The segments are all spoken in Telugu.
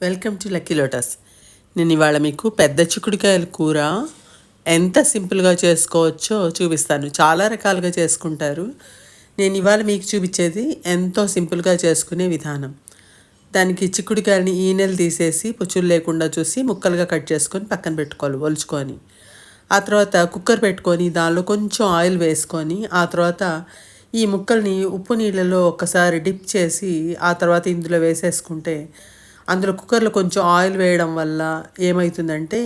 Welcome to lucky lotus. నేను ఇవాళ మీకు పెద్ద చిక్కుడుకాయల కూర ఎంత సింపుల్గా చేసుకోవచ్చో చూపిస్తాను. చాలా రకాలుగా చేసుకుంటారు. నేను ఇవాళ మీకు చూపించేది ఎంతో సింపుల్గా చేసుకునే విధానం. దానికి చిక్కుడుకాయని ఈనెలు తీసేసి పుచ్చులు లేకుండా చూసి ముక్కలుగా కట్ చేసుకొని పక్కన పెట్టుకోవాలి ఒలుచుకొని. ఆ తర్వాత కుక్కర్ పెట్టుకొని దానిలో కొంచెం ఆయిల్ వేసుకొని ఆ తర్వాత ఈ ముక్కల్ని ఉప్పు నీళ్ళలో ఒకసారి డిప్ చేసి ఆ తర్వాత ఇందులో వేసేసుకుంటే అందులో కుక్కర్లో కొంచెం ఆయిల్ వేయడం వల్ల ఏమవుతుందంటే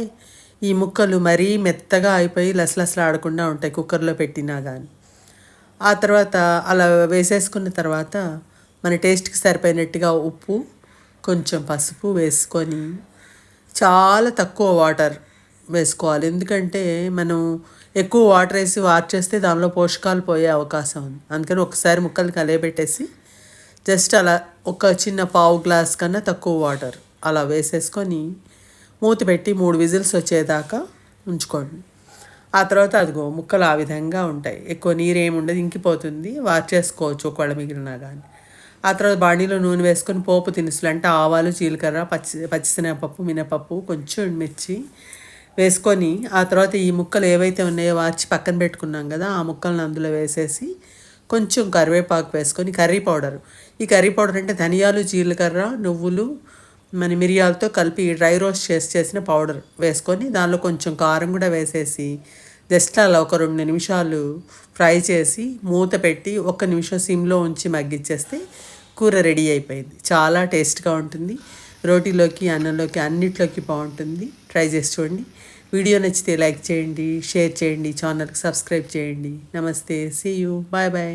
ఈ ముక్కలు మరీ మెత్తగా అయిపోయి లసలసలాడకుండా ఉంటాయి కుక్కర్లో పెట్టినా కానీ ఆ తర్వాత అలా వేసేసుకున్న తర్వాత మన టేస్ట్కి సరిపోయినట్టుగా ఉప్పు కొంచెం పసుపు వేసుకొని చాలా తక్కువ వాటర్ వేసుకోవాలి. ఎందుకంటే మనం ఎక్కువ వాటర్ వేసి వార్ చేస్తే దానిలో పోషకాలు పోయే అవకాశం ఉంది. అందుకని ఒకసారి ముక్కలు కలియబెట్టేసి జస్ట్ అలా ఒక చిన్న పావు గ్లాస్ కన్నా తక్కువ వాటర్ అలా వేసేసుకొని మూత పెట్టి మూడు విజిల్స్ వచ్చేదాకా ఉంచుకోండి. ఆ తర్వాత అదిగో ముక్కలు ఆ విధంగా ఉంటాయి. ఎక్కువ నీరు ఏమి ఉండదు ఇంకిపోతుంది. వార్చేసుకోవచ్చు ఒకవేళ మిగిలినా కానీ ఆ తర్వాత బాణీలో నూనె వేసుకొని పోపు దినుసులు అంటే ఆవాలు జీలకర్ర పచ్చి పచ్చిశనగపప్పు మినపప్పు కొంచెం మిర్చి వేసుకొని ఆ తర్వాత ఈ ముక్కలు ఏవైతే ఉన్నాయో వార్చి పక్కన పెట్టుకున్నాం కదా ఆ ముక్కలను అందులో వేసేసి కొంచెం కరివేపాకు వేసుకొని కర్రీ పౌడర్. ఈ కర్రీ పౌడర్ అంటే ధనియాలు జీలకర్ర నువ్వులు మన మిరియాలతో కలిపి డ్రై రోస్ట్ చేసి చేసిన పౌడర్ వేసుకొని దానిలో కొంచెం కారం కూడా వేసేసి జస్ట్ అలా ఒక రెండు నిమిషాలు ఫ్రై చేసి మూత పెట్టి ఒక నిమిషం సిమ్లో ఉంచి మగ్గిచ్చేస్తే కూర రెడీ అయిపోయింది. చాలా టేస్ట్గా ఉంటుంది. రోటీలోకి అన్నంలోకి అన్నిట్లోకి బాగుంటుంది. ట్రై చేసి చూడండి. వీడియో నచ్చితే లైక్ చేయండి షేర్ చేయండి ఛానల్కి సబ్స్క్రైబ్ చేయండి. నమస్తే. See you. Bye bye.